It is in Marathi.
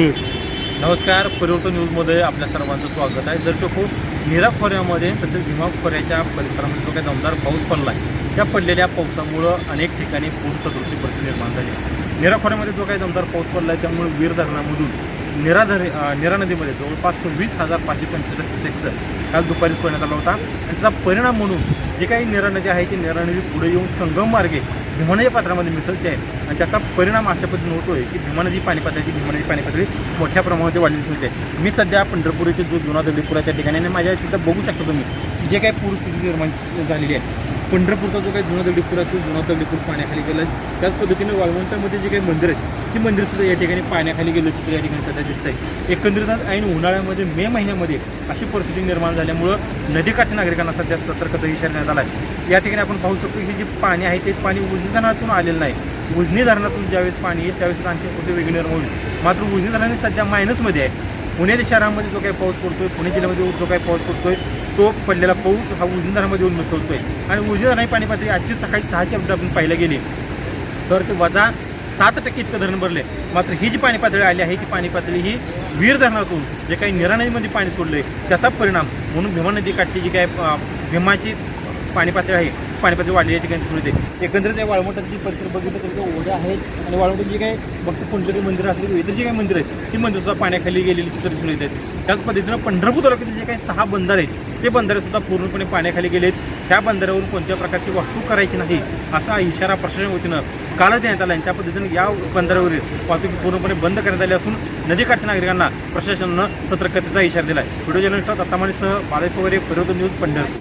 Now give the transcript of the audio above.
नमस्कार. परिवर्तन न्यूजमध्ये आपल्या सर्वांचं स्वागत आहे. दर्शको हो, निरा खोऱ्यामध्ये तसेच भीमा खोऱ्याच्या परिसरामध्ये जो काही दमदार पाऊस पडला आहे त्या पडलेल्या पावसामुळं अनेक ठिकाणी पूर सदृशी परिस्थिती निर्माण झाली. आहे खोऱ्यामध्ये जो काही दमदार पाऊस पडला आहे त्यामुळे वीर धरणामधून निरा धर निरा नदीमध्ये जवळपास वीस हजार पाचशे पंचेचाळीस सेक्टर काल दुपारी सोडण्यात आला होता. आणि त्याचा परिणाम म्हणून जी काही निरा नदी आहे ती निरा नदी पुढे येऊन संगम मार्गे भीमानदी पात्रामध्ये मिसळते आहे आणि त्याचा परिणाम अशा पद्धतीने आहे की भीमानदी पाणी पातळीची भीमानदी पाणी पातळी मोठ्या प्रमाणामध्ये वाढली दिसते आहे मी सध्या पंढरपूर येथे जो जुना दगडीपुराच्या ठिकाणी आणि माझ्या तिथं बघू शकता तुम्ही जे काही पूरस्थिती निर्माण झालेली आहे. पंढरपूरचा जो काही जुना दगडीपुरातील जुना दगडीपूर पाण्याखाली गेला त्याच पद्धतीने वाळवंटामध्ये जे काही मंदिर आहेत ती मंदिर सुद्धा या ठिकाणी पाण्याखाली गेलं चित्र या ठिकाणी सध्या दिसत आहे एकंदरीतच ऐन उन्हाळ्यामध्ये मे महिन्यामध्ये अशी परिस्थिती निर्माण झाल्यामुळं नदीकाठी नागरिकांना सध्या सतर्कता इशारा देण्यात आला आहे या ठिकाणी आपण पाहू शकतो की जे पाणी आहे ते पाणी उजनीधरणातून आलेलं नाही. उजनी धरणातून ज्यावेळेस पाणी येईल त्यावेळेस आणखी कुठे वेगळी निर्माण होईल. मात्र उजनी धरणाने सध्या मायनसमध्ये आहे. पुणे शहरामध्ये जो काही पाऊस पडतोय पुणे जिल्ह्यामध्ये जो काही पाऊस पडतोय तो पडलेला पाऊस हा उजनी धरणामध्ये येऊन मिसळतोय. आणि उजनी पाणी पातळी आजची सकाळी सहाची अपडेट आपण पाहिलं गेली. तर ते वजा सात टक्के इतकं धरण भरले. मात्र ही जी पाणी पातळी आली आहे ती पाणी पातळी ही वीर धरणातून जे काही निरा नदीमध्ये पाणी सोडलंय त्याचा परिणाम म्हणून भीमा नदी काठची जी काय भीमाची पाणी पातळी आहे पाणी पातळी वाढली आहे ठिकाणी दिसून येते एकंदरीत या वाळवंटाची परिसर बघितलं तर ते ओढे आहेत आणि वाळवंटात जी काही भक्त कोणतरी मंदिर असली इतर जी काही मंदिर आहेत ती मंदिर सुद्धा पाण्याखाली गेलेली चित्र दिसून येत आहेत. त्याच पद्धतीनं पंढरपूर तालुक्यातील जे काही सहा बंधार आहेत ते बंधारे सुद्धा पूर्णपणे पाण्याखाली गेलेत त्या बंधाऱ्यावरून कोणत्या प्रकारची वाहतूक करायची नाही असा इशारा प्रशासन वतीनं कालच देण्यात आला आणि त्या पद्धतीनं या बंदरावरील वाहतूक पूर्णपणे बंद करण्यात आली असून नदीकाठच्या नागरिकांना प्रशासनानं सतर्कतेचा इशारा दिला आहे व्हिडिओ जर्नलिस्ट दत्तामाणीसह बालाजी वगैरे परिवर्तन न्यूज पंढरपूर.